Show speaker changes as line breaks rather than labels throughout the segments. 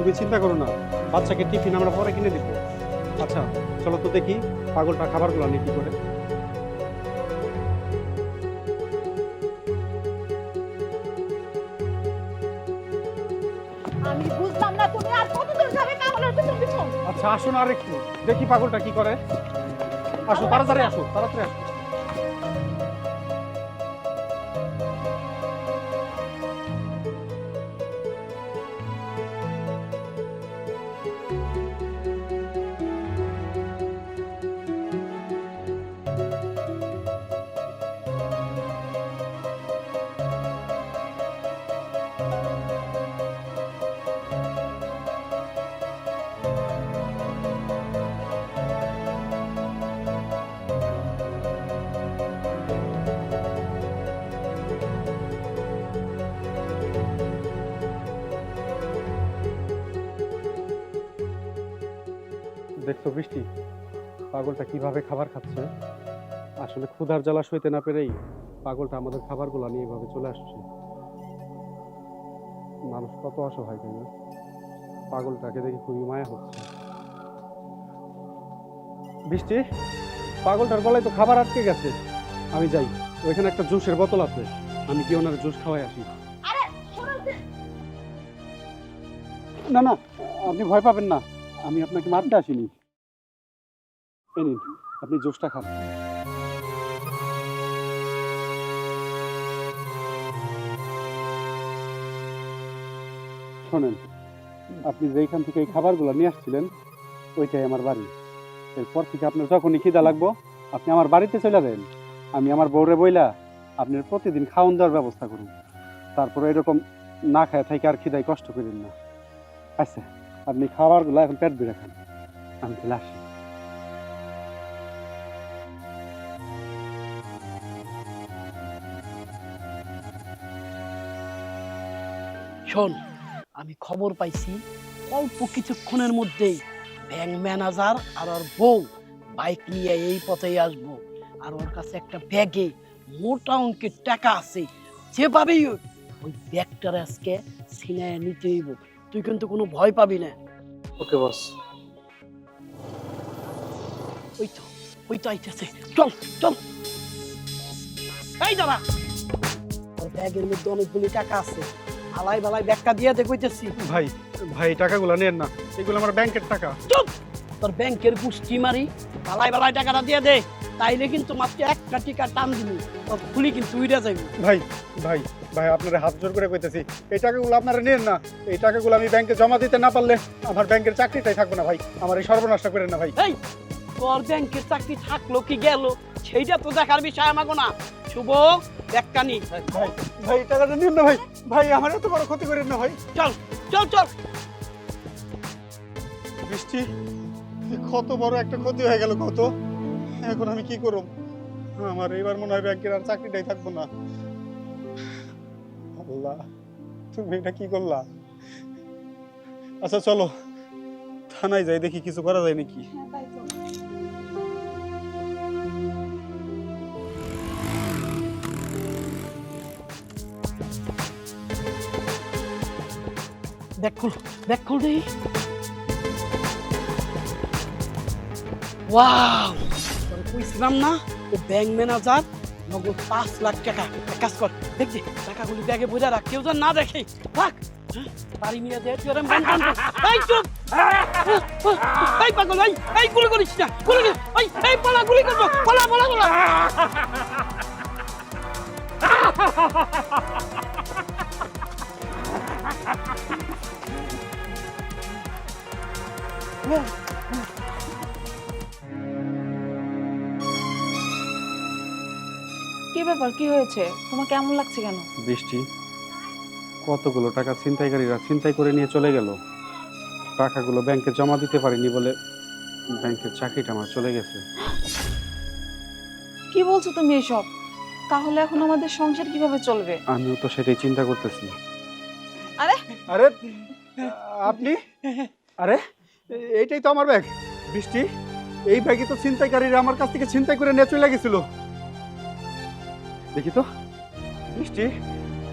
তুমি চিন্তা করো না বাচ্চাকে টিফিন আমরা পরে কিনে দিব। আচ্ছা চলো তো দেখি পাগলটা খাবারগুলো আনি কি করে।
আমি বুঝলাম না তুমি আর কত যাবে কামলার পিছন পিছন।
আচ্ছা আসুন আর একটু দেখি পাগলটা কি করে। আসো তাড়াতাড়ি আসো তাড়াতাড়ি আসো। দেখছ বৃষ্টি পাগলটা কীভাবে খাবার খাচ্ছে? আসলে ক্ষুধার জ্বালা সইতে না পেরেই পাগলটা আমাদের খাবারগুলো নিয়ে এভাবে চলে আসছে। মানুষ কত অসহায় তাই না? পাগলটাকে দেখে খুবই মায়া হচ্ছে। বৃষ্টি? পাগলটার গলায় তো খাবার আটকে গেছে। আমি যাই। ওইখানে একটা জুসের বোতল আছে। আমি কি ওনার জুস খাওয়াই আসি। না না আপনি ভয় পাবেন না। আমি আপনাকে মারতে আসিনি। এই নিন, আপনি জুসটা খান। শোনেন, আপনি যেইখান থেকে এই খাবারগুলো নিয়ে আসছিলেন, ওইটাই আমার বাড়ি। এরপর থেকে আপনার যখনই খিদা লাগবো, আপনি আমার বাড়িতে চলে যান আমি আমার বউরে বইলা আপনার প্রতিদিন খাওয়ান দেওয়ার ব্যবস্থা করুন। তারপরে এরকম না খায় থেকে আর খিদায় কষ্ট করেন না। আচ্ছা আপনি খাবারগুলো এখন পেট বেড়ে খান। আমি তাহলে আসি।
শোন আমি খবর পাইছি অল্প কিছুক্ষণের মধ্যেই ব্যাংক ম্যানেজার আর ওর বউ বাইক নিয়ে এই পথেই আসব। আর ওর কাছে একটা ব্যাগে মোটা অঙ্কের টাকা আছে যেভাবেই ওই ব্যাগটার আজকে ছিনায় নিতে হইব। তুই কিন্তু কোনো ভয় পাবি না।
ওকে বস।
ওই তো ওই তো আইতেছে। চল চল। এই দাঁড়া ওর ব্যাগের মধ্যে অনেকগুলি টাকা আছে। আলাই বালাই ব্যাগটা দিয়ে দে কইতেছি।
ভাই ভাই টাকাগুলো নেন না। এগুলো আমার ব্যাংকের টাকা।
চুপ! তোর ব্যাংকের গুষ্টি মারি বালাই বালাই টাকাটা দিয়ে দে তাইলে কিন্তু মাত্র একটা টিকা টান দিবি তোর খুলি কিন্তু উইরা যাবি
ভাই ভাই ভাই আপনারা হাত জোর করে কইতেছি এই টাকাগুলো আপনারা নেন না এই টাকাগুলো আমি ব্যাংকে জমা দিতে না পারলে আমার ব্যাংকের চাকরিটাই থাকবে না ভাই। আমার এই সর্বনাশটা করেন না ভাই।
এই তোর ব্যাংকের চাকরি থাকল কি গেল? সেইটা তো দেখার বিষয় আমাকে না। শুভ ব্যাগকানি
ভাই টাকাটা নিন না ভাই। ভাই আমার এত বড় ক্ষতি করেন না ভাই।
চল চল চল।
বৃষ্টি কত বড় একটা ক্ষতি হয়ে গেল কত? এখন আমি কি করব? আমার এবার মনে হয় ব্যাংকের আর চাকরিটাই থাকব না। আল্লাহ তুমি এটা কি করলা? আচ্ছা চলো। থানায় যাই দেখি কিছু করা যায় নাকি?
ব্যাগ খুল ব্যাগ খুল দে ওয়াও তোর কইছিলাম না ও ব্যাংক ম্যানেজার নগদ পাঁচ লাখ টাকা। এক কাজ কর দেখছি টাকাগুলি ব্যাগে বোঝা রাখ কেউ যেন না দেখে। থাক হ্যাঁ, বাড়ি নিয়ে তুই ওরম ব্যাংক এই চুপ! এই পাগল এই এই গুলি করিস না গুলি এই এই পালা গুলি করব পালা পালা পালা।
কি ব্যাপার? কি হয়েছে? তোমার কেমন লাগছে কেন?
বৃষ্টি। কতগুলো টাকা ছিনতাইকারীরা ছিনতাই করে নিয়ে চলে গেল? টাকাগুলো ব্যাংকে জমা দিতে পারিনি বলে ব্যাংকের চাকরিটা আমার চলে গেছে।
কি বলছো তুমি এসব? তাহলে এখন আমাদের সংসার কীভাবে চলবে?
আমিও তো সেটাই চিন্তা করতেছি।
আরে?
আরে আপনি? আরে এইটাই তো আমার ব্যাগ। বৃষ্টি, এই ব্যাগে তো ছিনতাইকারীরা আমার কাছ থেকে ছিনতাই করে নিয়ে চলে গেছিল। দেখি তো, বৃষ্টি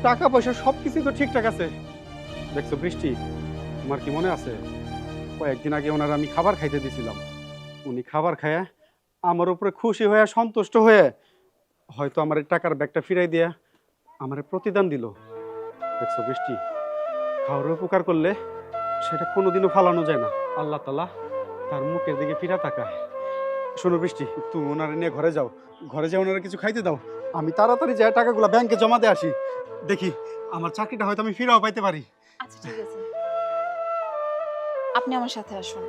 টাকা পয়সা সব কিছু তো ঠিকঠাক আছে। দেখছ বৃষ্টি, তোমার কি মনে আছে? কয়েকদিন আগে ওনার আমি খাবার খাইতে দিছিলাম। উনি খাবার খায় আমার উপরে খুশি হয়ে, সন্তুষ্ট হয়ে হয়তো আমার টাকার ব্যাগটা ফিরাই দিয়া আমার প্রতিদান দিল। দেখছ বৃষ্টি, খাওয়ার উপকার করলে সেটা কোনোদিনও ফালানো যায় না। আল্লাহ তালা তার মুখের দিকে ফিরা তাকায়। শোনো বৃষ্টি তুমি ওনারে নিয়ে ঘরে যাও। ঘরে যাও ওনারা কিছু খাইতে দাও। আমি তাড়াতাড়ি যাই টাকাগুলো ব্যাংকে জমা দিয়ে আসি। দেখি আমার চাকরিটা হয়তো আমি ফিরাও পাইতে পারি।
আচ্ছা ঠিক আছে। আপনি আমার সাথে আসুন।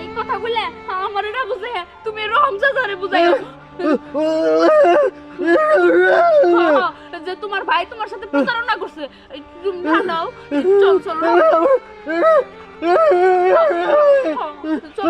এই কথাগুলো আমার না বুঝে। তুমি বুঝাই যে তোমার ভাই তোমার সাথে প্রতারণা করছে তুমি নাও চল চল চল।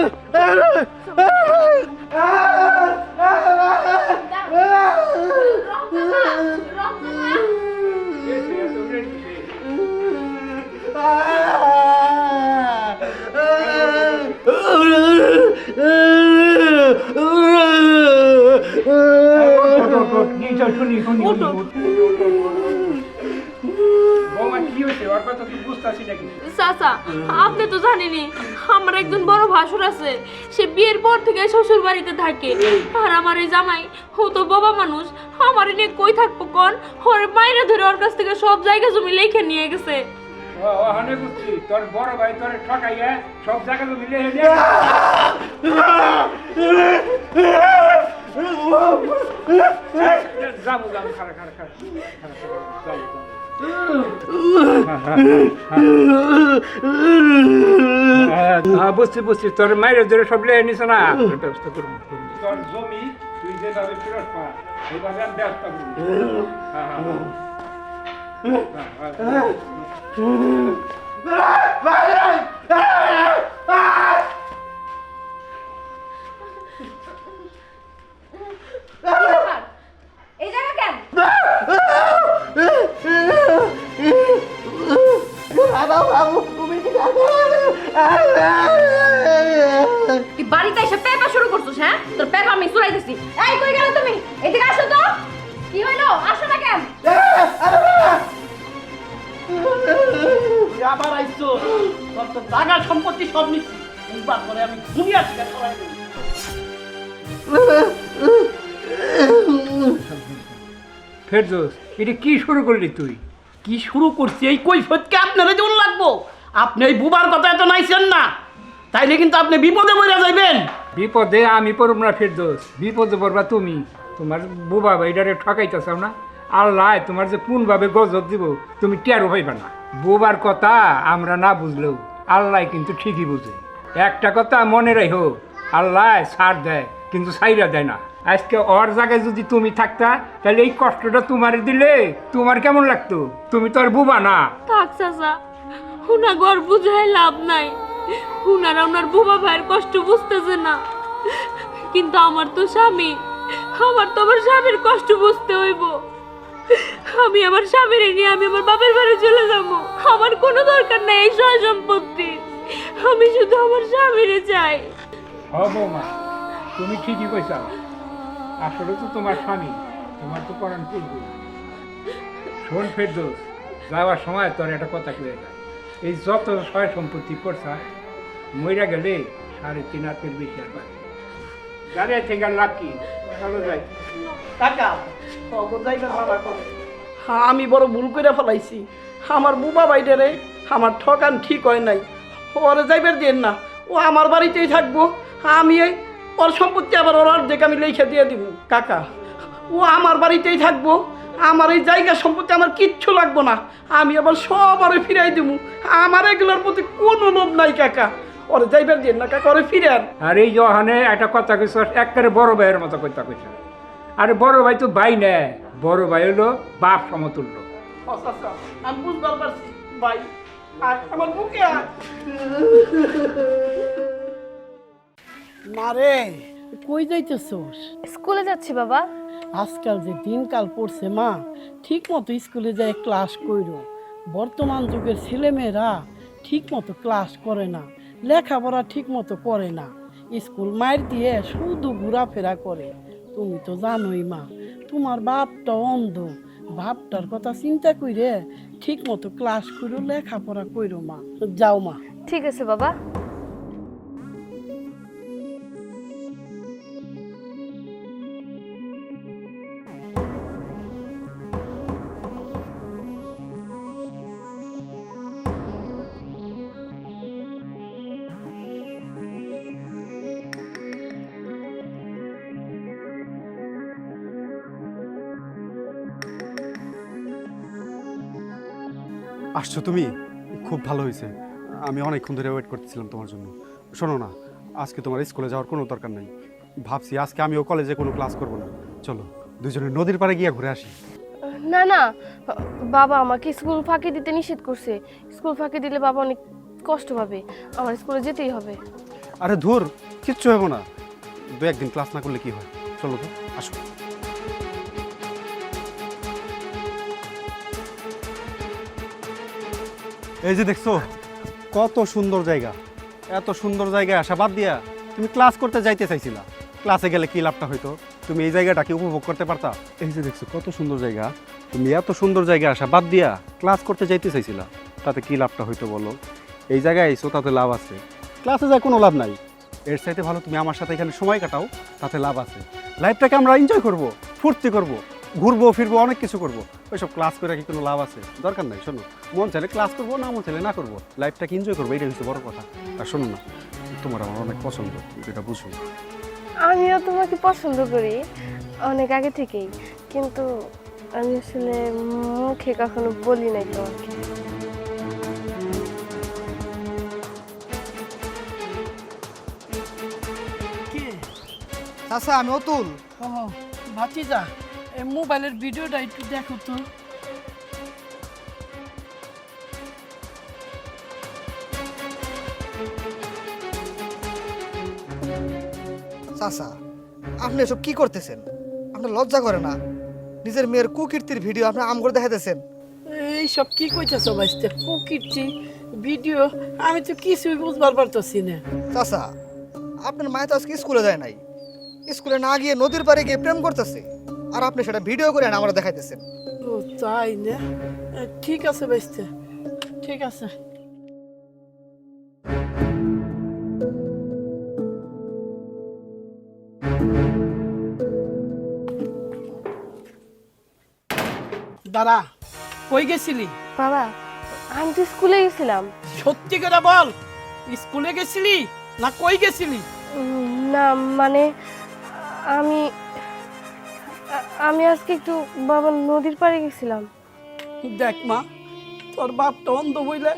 আপনি তো জানেনি আমার একজন বড় ভাসুর আছে। সে বিয়ের পর থেকে শ্বশুর বাড়িতে থাকে। আর আমার এই জামাই ও তো বাবা মানুষ। আমার নিয়ে কই থাকব কোন? ওরে মাইরে ধরে ওর কাছ থেকে সব জায়গা জমি লেখে নিয়ে গেছে।
ও বুঝছি। তোর বড় ভাই তোর ঠকাইয়া সব জায়গা তো মিলে হেলে যাব যাব খারা খারা খারা। হ্যাঁ, বুঝছি বুঝছি তোর মায়ের ধরে সব লেগে নিছে না। ব্যবস্থা করব জমি তুই যেভাবে ব্যবস্থা করব। হ্যাঁ, হ্যাঁ,
এই কই গেল তুমি? এদিকে আসো তো। কি হইল? আসো না কেন?
আবার আইছো? তোর তো সম্পত্তি সব নিচ্ছি। একবার করে আমি
ফেরদোস এটা কি শুরু করলি তুই?
কি শুরু করছি? এই কৈফতকে আপনারা যেমন লাগবো। আপনি এই বুবার কথা এত নাইছেন না। তাইলে কিন্তু আপনি বিপদে মরে যাইবেন।
বিপদে আমি পড়ব না ফেরদোস, বিপদে পড়বা তুমি। তোমার বুবা ভাইডারে ঠকাইতেছাও না? আল্লাহ, তোমার যে কোনভাবে গজব দিব, তুমি টেরো পাইবা না। বুবার কথা আমরা না বুঝলেও আল্লাহ কিন্তু ঠিকই বুঝে। একটা কথা মনে রাখো আল্লাহ সার দেয়, কিন্তু সাইরা দেয় না। আজকে ওর জায়গায় যদি তুমি থাকতা, তাহলে এই কষ্টটা তোমার দিলে তোমার কেমন লাগতো? তুমি তো আর বুবা না।
থাক চাচা হুনা ঘর লাভ নাই। হুনারা ওনার বুবা ভাইয়ের কষ্ট বুঝতেছে না। কিন্তু আমার তো স্বামী। আমার তো আমার স্বামীর কষ্ট বুঝতে হইব। আমি আমার স্বামীর নিয়ে আমি আমার বাপের বাড়ি চলে যাব। আমার কোনো দরকার নাই এই সয় সম্পত্তি আমি শুধু আমার স্বামীরে চাই।
বৌমা, তুমি ঠিকই কইছা। আসলে তো তোমার স্বামী, তোমার তো পরাণ তুলবো শোন ফেরদোস, যাওয়ার সময় তোর একটা কথা কয়ে যায় এই যত সয় সম্পত্তি করছা মইরা গেলে সাড়ে তিন হাতের বেশি আর পাবে গাড়ি থেকে লাভ কি? চলো যাই।
টাকা যাইবেন বাবা হ্যাঁ আমি বড় ভুল করে ফেলাইছি। আমার বুবা বাইডারে আমার ঠকান ঠিক হয় নাই। ওরে যাইবার দিন না ও আমার বাড়িতেই থাকব। আমি এই ওর সম্পত্তি আবার ওর অর্ধেক আমি লিখে দিয়ে দিব। কাকা ও আমার বাড়িতেই থাকব। আমার এই জায়গা সম্পত্তি আমার কিচ্ছু লাগবো না। আমি আবার সব আরে ফিরাই দিব আমার এগুলোর প্রতি কোনো লোভ নাই কাকা। ওরে যাইবার দিন না কাকা ওরে ফিরান।
আর এই জহানে একটা কথা কইছ একেবারে বড় ভাইয়ের মতো কথা কইছ। আরে বড় ভাই তো ভাই না। বড় ভাই হলো বাপ সমতুল্য।
আচ্ছা, আচ্ছা, আমি বুঝবার পারছি ভাই। আমার বুকে আয়। কই যাইতেছোস
স্কুলে যাচ্ছি বাবা।
আজকাল যে দিনকাল পড়ছে মা ঠিক মতো স্কুলে যায় ক্লাস কইরো। বর্তমান যুগের ছেলেমেয়েরা ঠিক মতো ক্লাস করে না লেখাপড়া ঠিক মতো করে না। স্কুল মায়ের দিয়ে শুধু ঘোরাফেরা করে। তুমি তো জানোই মা তোমার বাপটা অন্ধ। বাপটার কথা চিন্তা কইরে ঠিক মতো ক্লাস করো লেখাপড়া কইরো মা। যাও মা।
ঠিক আছে বাবা।
আসছো তুমি? খুব ভালো হয়েছে। আমি অনেকক্ষণ ধরে ওয়েট করতেছিলাম তোমার জন্য। শোনো না আজকে তোমার স্কুলে যাওয়ার কোনো দরকার নেই। ভাবছি আজকে আমিও কলেজে কোনো ক্লাস করব না। চলো দুজনে নদীর পাড়ে গিয়ে ঘুরে আসি।
না না বাবা আমাকে স্কুল ফাঁকি দিতে নিষেধ করছে। স্কুল ফাঁকি দিলে বাবা অনেক কষ্ট পাবে। আমার স্কুলে যেতেই হবে।
আরে ধুর কিচ্ছু হবে না। দু একদিন ক্লাস না করলে কি হয়? চলো তো আসো। এই যে দেখছ, কত সুন্দর জায়গা। এত সুন্দর জায়গায় আসা বাদ দিয়া তুমি ক্লাস করতে যাইতে চাইছিলা। ক্লাসে গেলে কি লাভটা হইতো? তুমি এই জায়গাটাকে উপভোগ করতে পারতা? এই যে দেখছ, কত সুন্দর জায়গা। তুমি এত সুন্দর জায়গায় আসা বাদ দিয়া ক্লাস করতে যাইতে চাইছিলা। তাতে কি লাভটা হইতো বলো? এই জায়গায় এসো তাতে লাভ আছে। ক্লাসে যায় কোনো লাভ নাই। এর চাইতে ভালো তুমি আমার সাথে এখানে সময় কাটাও, তাতে লাভ আছে। লাইফটাকে আমরা এনজয় করব, ফুর্তি করব। ঘুরবো ফিরবো অনেক কিছু করব। ওইসব ক্লাস করে কি কোনো লাভ আছে? দরকার নাই শোনো। মন চাইলে ক্লাস করব না মন চাইলে না করব। লাইফটাকে এনজয় করব এটা হচ্ছে বড় কথা। আর শোনো না তোমার আমার অনেক পছন্দ যেটা বুঝো।
আমিও তোমাকে পছন্দ করি অনেক আগে থেকেই। কিন্তু আমি আসলে মুখে কখনো বলি নাই তোমাকে।
কে?
চাচা আমি অতুল।
ভাতিজা। এই মোবাইলের ভিডিওটা একটু দেখো তো।
চাচা আপনি এসব কি করতেছেন? আপনার লজ্জা করে না। নিজের মেয়ের কুকীর্তির ভিডিও আপনি আম করে দেখাইতেছেন।
এইসব কি কইতেছ বাইস্তে কুকিরছি ভিডিও আমি তো কিছুই বুঝবার পারতেছি না।
চাচা আপনার মায়ের তো আজকে স্কুলে যায় নাই। স্কুলে না গিয়ে নদীর পাড়ে গিয়ে প্রেম করতেছে। আর আপনি সেটা ভিডিও করে আনা আমরা দেখাইতেছেন।
ও তাই না? ঠিক আছে বাইস্তে ঠিক আছে। দাঁড়া কই গেছিলি?
বাবা আমি তো স্কুলে গেছিলাম।
সত্যি করে বল স্কুলে গেছিলি না কই গেছিলি?
না মানে আমি আমি আজকে একটু বাবা নদীর পাড়ে গেছিলাম।
দেখ মা তোর বাপটা অন্ধ হইলে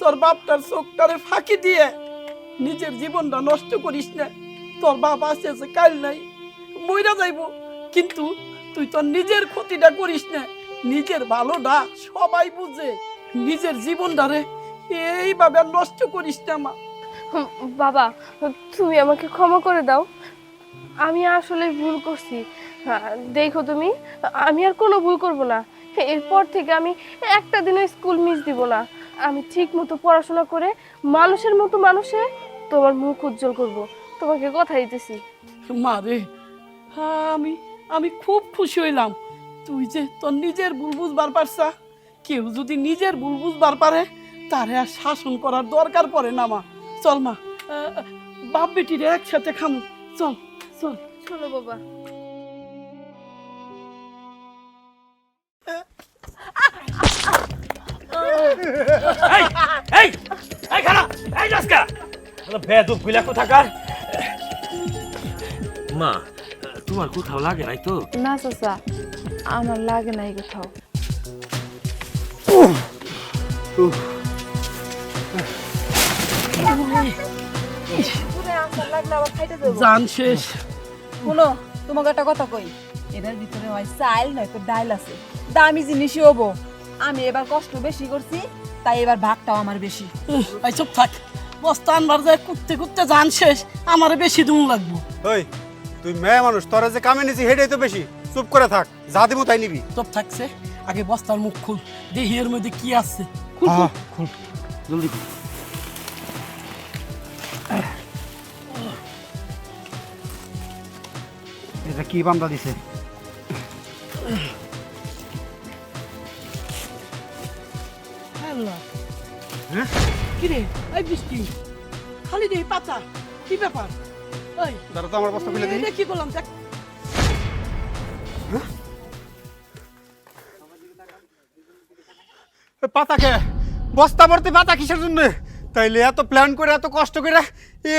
তোর বাপটার চোখটারে ফাঁকি দিয়ে নিজের জীবনটা নষ্ট করিস না। তোর বাপ আছে আছে কাল নাই মইরা যাইব। কিন্তু তুই তোর নিজের ক্ষতিটা করিস না নিজের ভালোটা সবাই বুঝে। নিজের জীবনটারে এইভাবে নষ্ট করিস না মা।
বাবা তুমি আমাকে ক্ষমা করে দাও। আমি আসলে ভুল করছি। দেখো তুমি, আমি আর কোনো ভুল করব না। এরপর থেকে আমি একটা দিনও স্কুল মিস দিব না। আমি ঠিক মতো পড়াশোনা করে মানুষের মতো মানুষে তোমার মুখ উজ্জ্বল করব। তোমাকে কথা দিতেছি।
মা রে আমি আমি খুব খুশি হইলাম। তুই যে তোর নিজের ভুল বুঝবার পারছা। কেউ যদি নিজের ভুল বুঝবার পারে, তারে আর শাসন করার দরকার পড়ে না মা। চল মা বাপ বেটির একসাথে খামু। চল। চল
চলো বাবা।
এই এই খানা এই রাস্কা বেদবগুলা কোথাকার? মা তোমার কোথাও লাগে নাই তো?
না চাচা আমার লাগে নাই কোথাও।
জান শেষ।
শুনো তোমাকে একটা কথা কই। এটার ভিতরে হয় চাইল নয়তো ডাইল আছে। দামি জিনিসই হব। আমি এবার কষ্ট বেশি করছি তাই এবার ভাগটাও আমার বেশি।
এই চুপ থাক। বস্তা আনবার যায় কুত্তে কুত্তে জান শেষ আমার বেশি দুম লাগবো।
ওই তুই মেয়ে মানুষ তোরা যে কামে নিছি হেডেই তো বেশি। চুপ করে থাক যা দিব তাই নিবি।
চুপ থাকছে আগে বস্তার মুখ খুল দেখি এর মধ্যে কি আছে। খুল, খুল।
হ্যাঁ খুল জলদি খুল। এটা কি বান্দা দিছে? হ্যাঁ?
কিরে? এই বৃষ্টি। খালি দেখি পাতা। কি ব্যাপার? ওই
দাঁড়া তো আমার বস্তা খুলে দিই।
এটা কি করলাম? দেখ।
পাতাকে বস্তা ভর্তি পাতা কিসের জন্য? তাইলে এত প্ল্যান করে এত কষ্ট করে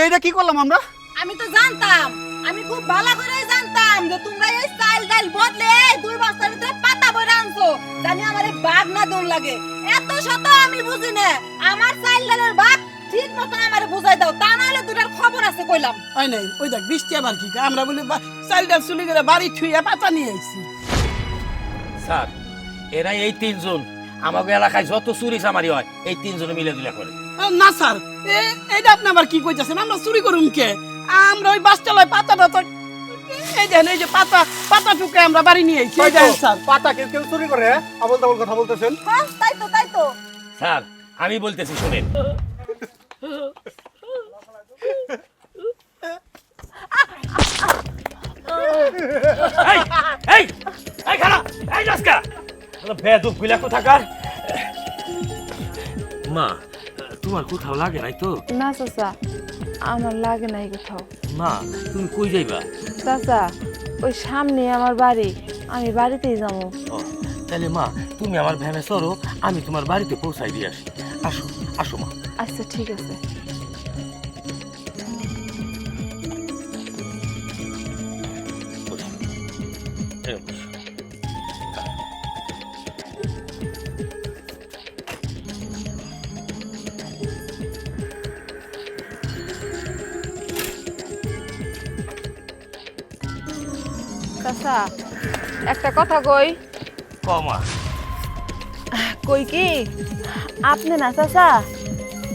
এইটা কি করলাম আমরা?
আমি তো জানতাম। আমি খুব ভালো করে জানতাম যে তোমরা এই বদলে দুই বস্তার ভিতরে পাতা বইরা আনছো। জানি আমার এই বাঘ না দৌড় লাগে। এত শত আমি বুঝি না। আমার বাঘ ঠিক মতন আমার বুঝাই দাও। তা নাহলে দুটার খবর আছে কইলাম।
ওই নাই ওই দেখ বৃষ্টি আবার কি আমরা বলি চুলি করে বাড়ি থুইয়া পাতা নিয়ে আইছি।
স্যার এরা এই তিনজন। আমাকে এলাকায় যত চুরি চামারি হয় এই তিনজনে মিলে দিলে করে।
না স্যার। এ- এইটা আপনি আবার কি কইতাছেন? আমরা চুরি করুন কে? আমরা ওই বাস চালাই পাতা টাতা এই দেখেন এই যে পাতা পাতা টুকে আমরা বাড়ি নিয়ে আইছি। এই দেখেন স্যার।
পাতা কেউ কেউ চুরি করে হ্যাঁ? আবল তাবল কথা বলতেছেন।
হ্যাঁ তাই তো তাই তো।
স্যার আমি বলতেছি শুনেন। এই এই এই খালা এই রাস্কা বেদবগুলা কোথাকার? মা তোমার কোথাও লাগে নাই তো?
না চাচা আমার লাগে নাই কোথাও।
মা তুমি কই যাইবা?
চাচা ওই সামনে আমার বাড়ি। আমি বাড়িতেই যাব।
তাহলে মা তুমি আমার ভ্যানে চড়ো আমি তোমার বাড়িতে পৌঁছাই দিয়ে আসি। আসো আসো মা।
আচ্ছা ঠিক আছে। চাচা একটা কথা কই।
ক মা।
কই কি? আপনি না চাচা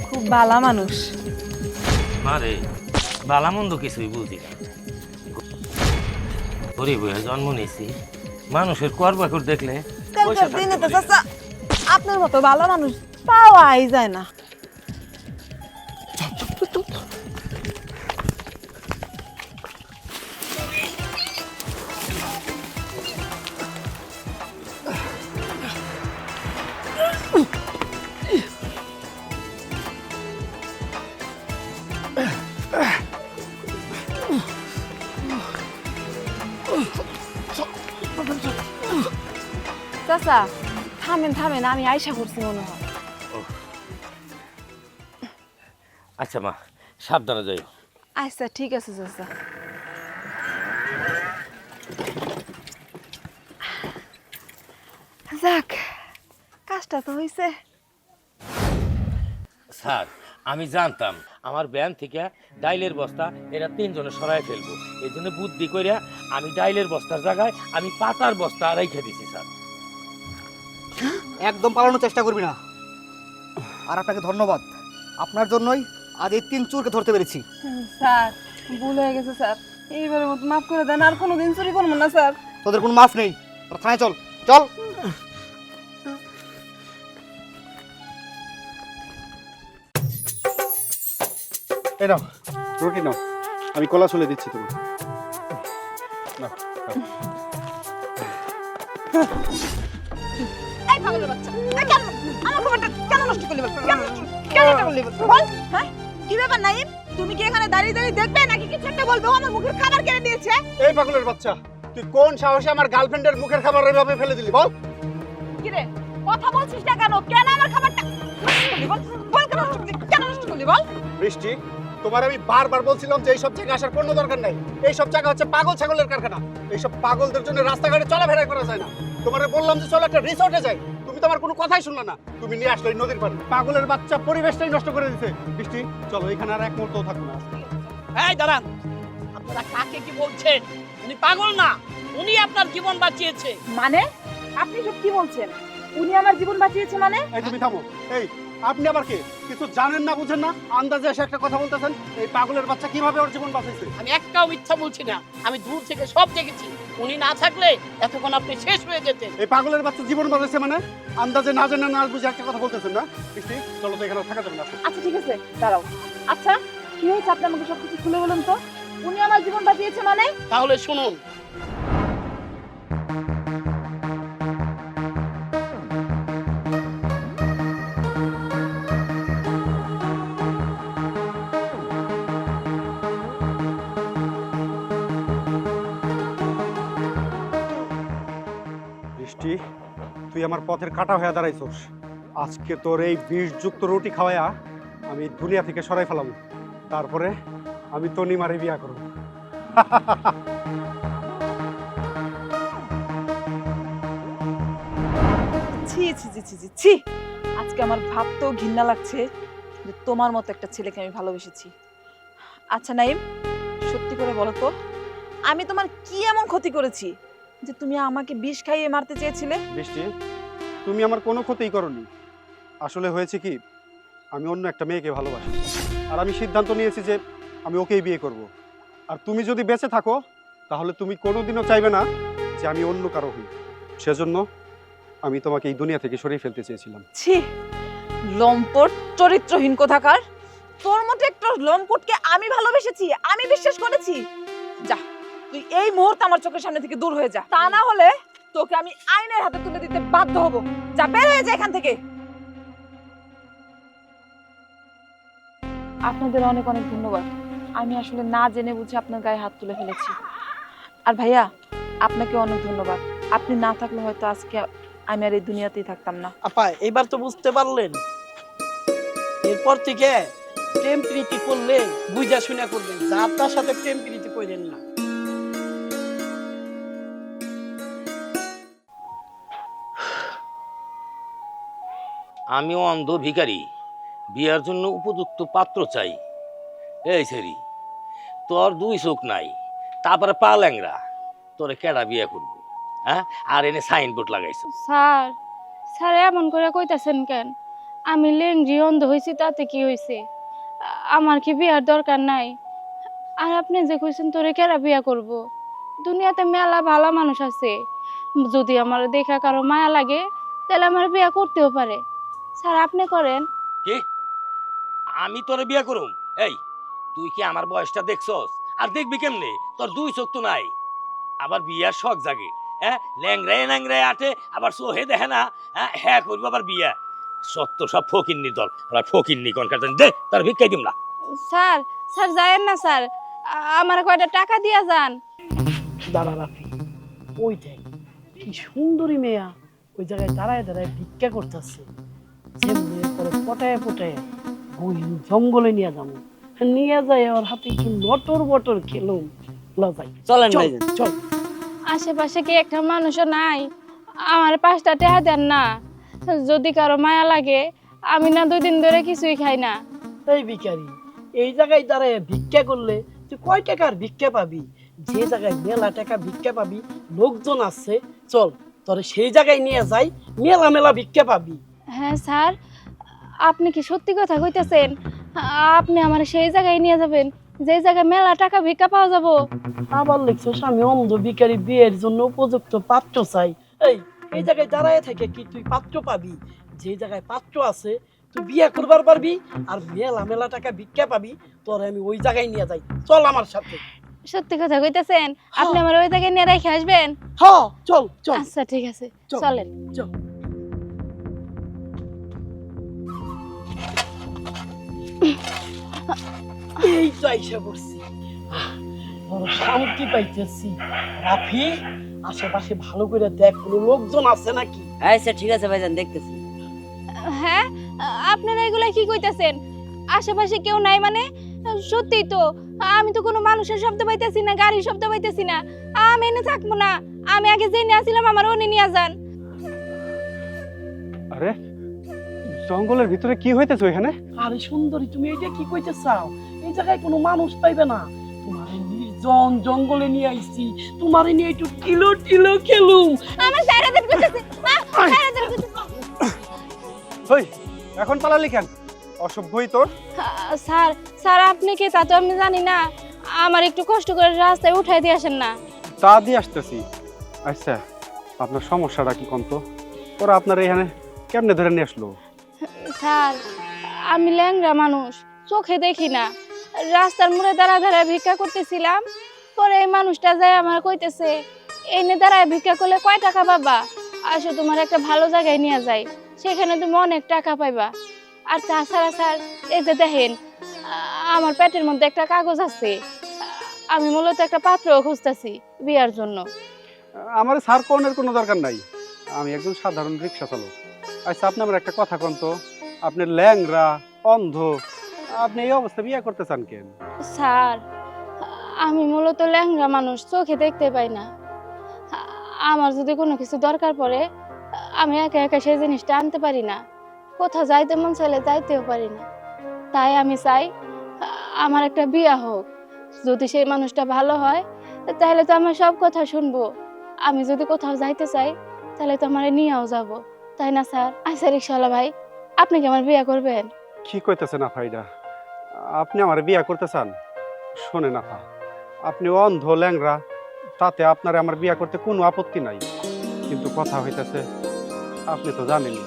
খুব ভালা মানুষ।
মারে বালামন্দ কিছুই বুঝি না। গরিব হয়ে জন্ম নিয়েছি মানুষের কর বাকর দেখলে পয়সা
দিনে তো চাচা আপনার মতো ভালো মানুষ পাওয়াই যায় না। চাচা থামেন থামেন আমি আয়সা করছি মনে হয়
আচ্ছা মা সাবধানে যাই
আচ্ছা ঠিক আছে চাচা যাক কাজটা তো হয়েছে
স্যার আমি জানতাম আমার ব্যান থেকে ডাইলের বস্তা এরা তিনজনে সরাই ফেলব। এই জন্য বুদ্ধি করিয়া আমি ডাইলের বস্তার জায়গায় আমি পাতার বস্তা রেখে দিছি স্যার।
একদম পালানোর চেষ্টা করবি না। আর আপনাকে ধন্যবাদ। আপনার জন্যই আজ এই তিন চুরকে ধরতে পেরেছি।
স্যার ভুল হয়ে গেছে স্যার। এইবারের মতো মাফ করে দেন আর কোনোদিন চুরি করব না স্যার।
তোদের কোনো মাফ নেই। তোরা থানায় চল। চল।
এই নাও রুটি নাও। আমি কলা চলে দিচ্ছি তুমি নাও, খাও।
এই পাগলের বাচ্চা। এই কেন? আমার খবরটা কেন নষ্ট করলি বল? কেন কেন নষ্ট করলি বল? বল হ্যাঁ? কি ব্যাপার নাইম? তুমি কি এখানে দাঁড়িয়ে দাঁড়িয়ে দেখবে? নাকি কিছু একটা বলবে? আমার মুখের খাবার কেড়ে
এই পাগলের বাচ্চা তুই কোন সাহসে আমার গার্লফ্রেন্ডের মুখের খাবার এভাবে ফেলে দিলি? বল।
কি রে? কথা বলছিস না কেন? কেন আমার খাবারটা বল? বল কেন কেন নষ্ট করলি বল?
বৃষ্টি তোমার আমি বারবার বলছিলাম যে এইসব জায়গায় আসার কোনো দরকার নাই। এইসব জায়গা হচ্ছে পাগল ছাগলের কারখানা। এইসব পাগলদের জন্য রাস্তাঘাটে চলাফেরা করা যায় না। তোমারে বললাম যে চলো একটা রিসোর্টে যাই। তুমি তো আমার কোনো কথাই শুনলে না। তুমি নিয়ে আসলে নদীর পাড়ে। পাগলের বাচ্চা পরিবেশটাই নষ্ট করে দিতে বৃষ্টি চলো এখানে আর এক মুহূর্তও থাকব না।
এই দাঁড়ান। আপনারা কাকে কি বলছেন? উনি পাগল না। উনি আপনার জীবন বাঁচিয়েছে।
মানে? আপনি সব কি বলছেন? উনি আমার জীবন বাঁচিয়েছে মানে?
এই তুমি থামো। এই আপনি আবার কে? কিছু জানেন না বুঝেন না? আন্দাজে এসে একটা কথা বলতেছেন এই পাগলের বাচ্চা কীভাবে ওর জীবন বাঁচাইছে?
আমি একটাও মিথ্যা বলছি না আমি দূর থেকে সব দেখেছি। উনি না থাকলে এতক্ষণ আপনি শেষ হয়ে যেতেন।
এই পাগলের বাচ্চা জীবন বাঁচাইছে মানে? আন্দাজে না জানেন না বুঝে একটা কথা বলতেছেন না? বৃষ্টি চলো তো এখানে থাকা যাবে না।
আচ্ছা ঠিক আছে দাঁড়াও। আচ্ছা কি হয়েছে? আপনি আমাকে সবকিছু খুলে বলুন তো। উনি আমার জীবন বাঁচিয়েছে মানে?
তাহলে শুনুন
আমার পথের কাটা হয়ে দাঁড়াইছস আজকে তোর এই বিষযুক্ত রুটি খাওয়ায়া আমি দুনিয়া থেকে সরাই ফেলাম। তারপরে আমি তনি মারে বিয়া করব।
ছি ছি ছি ছি ছি ছি। আজকে আমার ভাবতেও ঘৃণা লাগছে যে তোমার মতো একটা ছেলেকে আমি ভালোবেসেছি। আচ্ছা নাইম সত্যি করে বলো তো আমি তোমার কি এমন ক্ষতি করেছি যে তুমি আমাকে বিষ খাইয়ে মারতে চেয়েছিলে?
বৃষ্টি তুমি আমার কোনো ক্ষতিই করনি। আসলে হয়েছে কি, আমি অন্য একটা মেয়েকে ভালোবাসি। আর আমি সিদ্ধান্ত নিয়েছি যে আমি ওকেই বিয়ে করব। আর তুমি যদি বেঁচে থাকো, তাহলে তুমি কোনোদিনও চাইবে না যে আমি অন্য কারও হই। সেজন্য আমি তোমাকে এই দুনিয়া থেকে সরিয়ে ফেলতে চেয়েছিলাম।
ছি, লম্পট চরিত্রহীন কোথাকার। তোর মতো একটা লম্পটকে আমি ভালোবেসেছি, আমি বিশ্বাস করেছি। যা, তুই এই মুহূর্তে আমার চোখের সামনে থেকে দূর হয়ে যা। তা না হলে তোকে আমি আইনের হাতে তুলে দিতে বাধ্য হব। যা বের হয়ে যা এখান থেকে। আপনাদের অনেক অনেক ধন্যবাদ। আমি আসলে না জেনে বুঝে আপনার গায়ে হাত তুলে ফেলেছি। আর ভাইয়া, আপনাকে অনেক ধন্যবাদ। আপনি না থাকলে হয়তো আজকে আমি আর এই দুনিয়াতেই থাকতাম না।
আপা, এবার তো বুঝতে পারলেন। এরপর থেকে প্রেম প্রীতি করলে বুঝা শুনে করবেন। যার তার সাথে প্রেম প্রীতি করেন না।
আমিও অন্ধ ভিখারি। বিয়ার জন্য উপযুক্ত পাত্র চাই। এই সেরি, তোর দুই চোখ নাই, তারপরে পা ল্যাংরা তোরে কেডা বিয়ে করব হ্যাঁ? আর এনে সাইনবোর্ড লাগাইছো।
স্যার স্যার এমন করে কইতাছেন কেন? আমি লেংরি অন্ধ হয়েছি তাতে কি হয়েছে আমার কি বিয়ার দরকার নাই? আর আপনি যে কইছেন তোরে কেরা বিয়া করব? দুনিয়াতে মেলা ভালো মানুষ আছে। যদি আমার দেখা কারও মায়া লাগে, তাহলে আমার বিয়া করতেও পারে। স্যার আপনি করেন।
কি? আমি তোরে বিয়ে করুম? এই তুই কি আমার বয়সটা দেখছস? আর দেখবি কেমনে? তোর দুই চোখ তো নাই। আবার বিয়ার শখ জাগে হ্যাঁ? ল্যাংরায় ল্যাংরায় আটে আবার সোহে দেখে না হ্যাঁ? হ্যাঁ করব আবার বিয়া। সত্য সব ফকিন্নি দল আবার ফকিন্নি কনকার দে তার ভিক্ষাই দিম না।
স্যার স্যার যায়েন না স্যার। আমার কয়টা টাকা দিয়া যান।
দাঁড়া রাখি ওই দেখ কি সুন্দরী মেয়া ওই জায়গায় দাঁড়ায় দাঁড়ায় ভিক্ষা করতেছে। করে পটায় পটায় ওই জঙ্গলে নিয়ে যাব। নিয়ে যায় ওর হাতে একটু নটর বটর খেলুম লজাই
চলেন
চল চল।
আশেপাশে কি একটা মানুষও নাই? আমার পাঁচটা টেহা দেন না। যদি কারও মায়া লাগে আমি না দুই দিন ধরে কিছুই খাই না।
এই ভিখারি এই জায়গায় দাঁড়ায় ভিক্ষা করলে তুই কয় টাকার ভিক্ষা পাবি? যে জায়গায় মেলা টাকা ভিক্ষা পাবি লোকজন আছে চল তোরে সেই জায়গায় নিয়ে যাই মেলা মেলা ভিক্ষা পাবি।
হ্যাঁ স্যার। আপনি কি সত্যি কথা কইতেছেন? আপনি আমার সেই জায়গায় নিয়ে যাবেন যে জায়গায় মেলা টাকা ভিক্ষা পাওয়া যাব।
আবার লিখছস আমি অন্ধ ভিখারি বিয়ের জন্য উপযুক্ত পাত্র চাই। এই এই জায়গায় দাঁড়ায় থেকে কি তুই পাত্র পাবি? যে জায়গায় পাত্র আছে তুই বিয়ে করবার পারবি আর মেলা মেলা টাকা ভিক্ষা পাবি তোরে আমি ওই জায়গায় নিয়ে যাই। চল আমার সাথে।
সত্যি কথা কইতেছেন? আপনি আমার ওই জায়গায় নিয়ে রেখে আসবেন?
হ চল চল।
আচ্ছা ঠিক আছে। চলেন।
চল। এই তো আইসা পড়ছি। বড় শান্তি পাইতেছি? রাফি আশেপাশে ভালো করে দেখ কোনো লোকজন আছে নাকি?
আচ্ছা ঠিক আছে ভাইজান দেখতেছি।
হ্যাঁ আপনারা এগুলা কি কইতাছেন? আশেপাশে কেউ নাই মানে? সত্যি তো আমি তো কোনো মানুষের শব্দ পাইতেছি না গাড়ির শব্দ পাইতেছি না। আমি এনে থাকব না। আমি আগে জেনে আসছিলাম আমার উনি নিয়ে যান।
আরে জঙ্গলের ভিতরে কি হইতেছে এখানে
আরে সুন্দরী তুমি এটা কি কইতে চাও? এই জায়গায় কোনো মানুষ পাইবে না। তোমার নির্জন জঙ্গলে নিয়ে আইছি তোমার নিয়ে একটু কিলো টিলো খেলুম।
আমার সাইরা দেন কইতেছে সাইরা দেন কইতেছে।
ওই এখন পালালি কেন? অসভ্যই তোর।
স্যার স্যার আপনি কি তা তো আমি জানি না। আমার একটু কষ্ট করে রাস্তায় উঠাই দিয়ে আসেন না।
তা দিয়ে আসতেছি। আচ্ছা আপনার সমস্যাটা কি কম তো ওরা আপনার এখানে কেমনে ধরে নিয়ে আসলো?
স্যার, আমি ল্যাংরা মানুষ, চোখে দেখি না। রাস্তার মোড়ে দাঁড়া দাঁড়ায় ভিক্ষা করতেছিলাম, পরে এই মানুষটা যায় আমার কইতেছে, এনে দাঁড়ায় ভিক্ষা করলে কয় টাকা পাবা? আসো তোমার একটা ভালো জায়গায় নিয়ে যাই, সেখানে তুমি অনেক টাকা পাইবা। আর তাছাড়া স্যার, এই যে দেখেন, আমার পেটের মধ্যে একটা কাগজ আছে, আমি মূলত একটা পাত্র খুঁজতেছি বিয়ার জন্য।
আমার স্যার কোনের কোনো দরকার নাই। আমি একজন সাধারণ রিক্সা চালক আচ্ছা আপনি আমার একটা কথা কন তো। আপনি ল্যাংরা অন্ধ, আপনি এই অবস্থা বিয়ে করতে চান কেন?
স্যার, আমি মূলত ল্যাংরা মানুষ, চোখে দেখতে পাই না। আমার যদি কোনো কিছু দরকার পড়ে, আমি একা একা সেই জিনিসটা আনতে পারি না। কোথাও যাইতে মন চাইলে যাইতেও পারি না। তাই আমি চাই, আমার একটা বিয়া হোক। যদি সেই মানুষটা ভালো হয়, তাহলে তো আমার সব কথা শুনব। আমি যদি কোথাও যাইতে চাই, তাহলে তো আমার নিয়েও যাব। তাই না, স্যার? আচ্ছা রিক্সাওয়ালা ভাই। আপনি কি আমার বিয়া করবেন?
কি কইতেছে না ফাইডা আপনি আমার বিয়ে করতে চান শোনে না ফা আপনি অন্ধ ল্যাংরা তাতে আপনার আমার বিয়ে করতে কোনো আপত্তি নাই। কিন্তু কথা হইতেছে, আপনি তো জানেনই,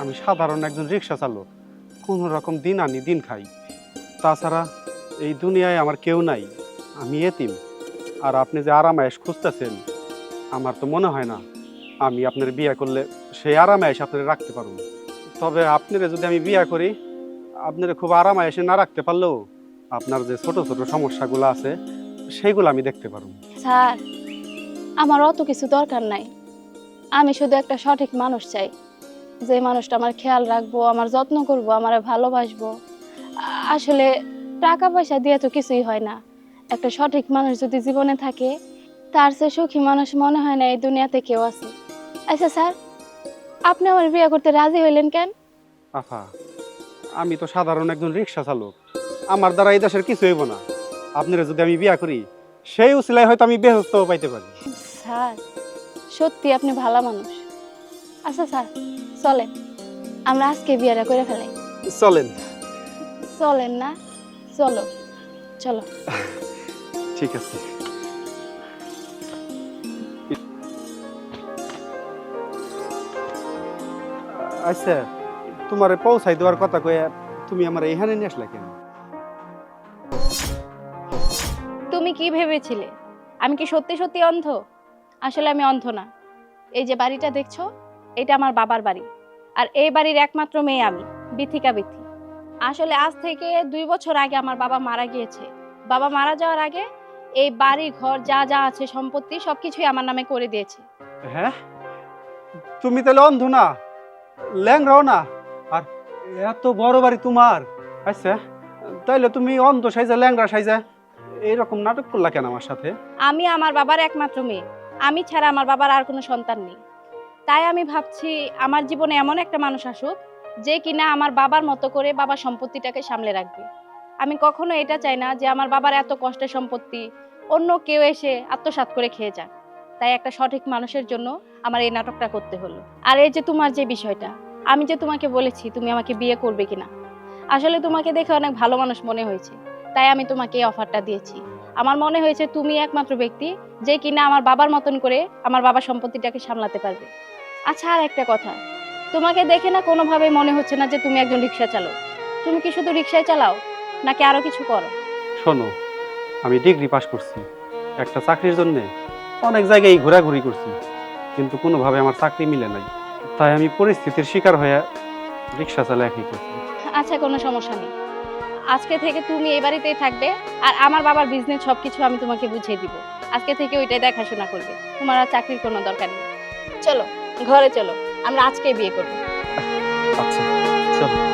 আমি সাধারণ একজন রিক্সা চালক, কোনো রকম দিন আনি দিন খাই। তাছাড়া এই দুনিয়ায় আমার কেউ নাই, আমি এতিম। আর আপনি যে আরামায়েশ খুঁজতেছেন, আমার তো মনে হয় না, আমি আপনার বিয়ে করলে সেই আরামায়েশ আপনার রাখতে পারব। তবে আপনারা যদি আমি বিয়ে করি, আপনারা খুব আরামায় এসে না রাখতে পারলেও আপনার যে ছোট ছোট সমস্যাগুলো আছে, সেইগুলো আমি দেখতে পারব।
স্যার, আমার অত কিছু দরকার নাই। আমি শুধু একটা সঠিক মানুষ চাই। যে মানুষটা আমার খেয়াল রাখব, আমার যত্ন করব, আমার ভালোবাসবো। আসলে টাকা পয়সা দিয়ে তো কিছুই হয় না। একটা সঠিক মানুষ যদি জীবনে থাকে, তার চেয়ে সুখী মানুষ মনে হয় না এই দুনিয়াতে কেউ আছে। আচ্ছা স্যার আপনি আমার বিয়ে করতে রাজি হইলেন কেন?
আফা আমি তো সাধারণ একজন রিক্সা চালক। আমার দ্বারা এই দেশের কিছু হইব না। আপনারা যদি আমি বিয়ে করি সেই উসিলায় হয়তো আমি বেহস্ত পাইতে পারি।
স্যার সত্যি আপনি ভালো মানুষ। আচ্ছা স্যার চলেন। আমরা আজকে বিয়েটা করে ফেলাই।
চলেন।
চলেন না চলো। চলো।
ঠিক আছে। আচ্ছা তোমার পৌঁছাই দেওয়ার কথা কয়ে তুমি আমার এখানে নিয়ে আসলে কেন?
তুমি কি ভেবেছিলে? আমি কি সত্যি সত্যি অন্ধ? আসলে আমি অন্ধ না। এই যে বাড়িটা দেখছ এটা আমার বাবার বাড়ি। আর এই বাড়ির একমাত্র মেয়ে আমি বিথিকা বিথি। আসলে আজ থেকে দুই বছর আগে আমার বাবা মারা গিয়েছে। বাবা মারা যাওয়ার আগে এই বাড়ি ঘর যা যা আছে সম্পত্তি সবকিছুই আমার নামে করে দিয়েছে।
হ্যাঁ? তুমি তাহলে অন্ধ না? ল্যাংরাও না। আর এত বড় বাড়ি তোমার। আচ্ছা তাইলে তুমি অন্ধ সাইজা ল্যাংরা সাইজা এইরকম নাটক করলা কেন আমার সাথে?
আমি আমার বাবার একমাত্র মেয়ে। আমি ছাড়া আমার বাবার আর কোনো সন্তান নেই। তাই আমি ভাবছি আমার জীবনে এমন একটা মানুষ আসুক যে কিনা আমার বাবার মতো করে বাবার সম্পত্তিটাকে সামলে রাখবে। আমি কখনো এটা চাই না যে আমার বাবার এত কষ্টের সম্পত্তি অন্য কেউ এসে আত্মসাৎ করে খেয়ে যাক। তাই একটা সঠিক মানুষের জন্য আমার এই নাটকটা করতে হলো। আর এই যে তোমার যে বিষয়টা, আমি যে তোমাকে বলেছি তুমি আমাকে বিয়ে করবে কিনা, আসলে তোমাকে দেখে অনেক ভালো মানুষ মনে হয়েছে। তাই আমি তোমাকে এই অফারটা দিয়েছি। আমার মনে হয়েছে তুমি একমাত্র ব্যক্তি যে কিনা আমার বাবার মতন করে আমার বাবার সম্পত্তিটাকে সামলাতে পারবে। আচ্ছা আর একটা কথা, তোমাকে দেখে না কোনোভাবে মনে হচ্ছে না যে তুমি একজন রিক্সা চালক? তুমি কি শুধু রিক্সায় চালাও, নাকি আরও কিছু করো?
শোনো, আমি ডিগ্রি পাশ করছি। একটা চাকরির জন্য অনেক জায়গায় ঘোরাঘুরি করছি কিন্তু কোনোভাবে আমার চাকরি মিলে নাই। তাই আমি পরিস্থিতির শিকার হয়ে রিক্সা চালা একই করছি।
আচ্ছা কোনো সমস্যা নেই। আজকে থেকে তুমি এই বাড়িতেই থাকবে আর আমার বাবার বিজনেস সবকিছু আমি তোমাকে বুঝিয়ে দিব। আজকে থেকে ওইটাই দেখাশোনা করবে। তোমার আর চাকরির কোনো দরকার নেই। চলো ঘরে চলো আমরা আজকে বিয়ে করব।
আচ্ছা চলো।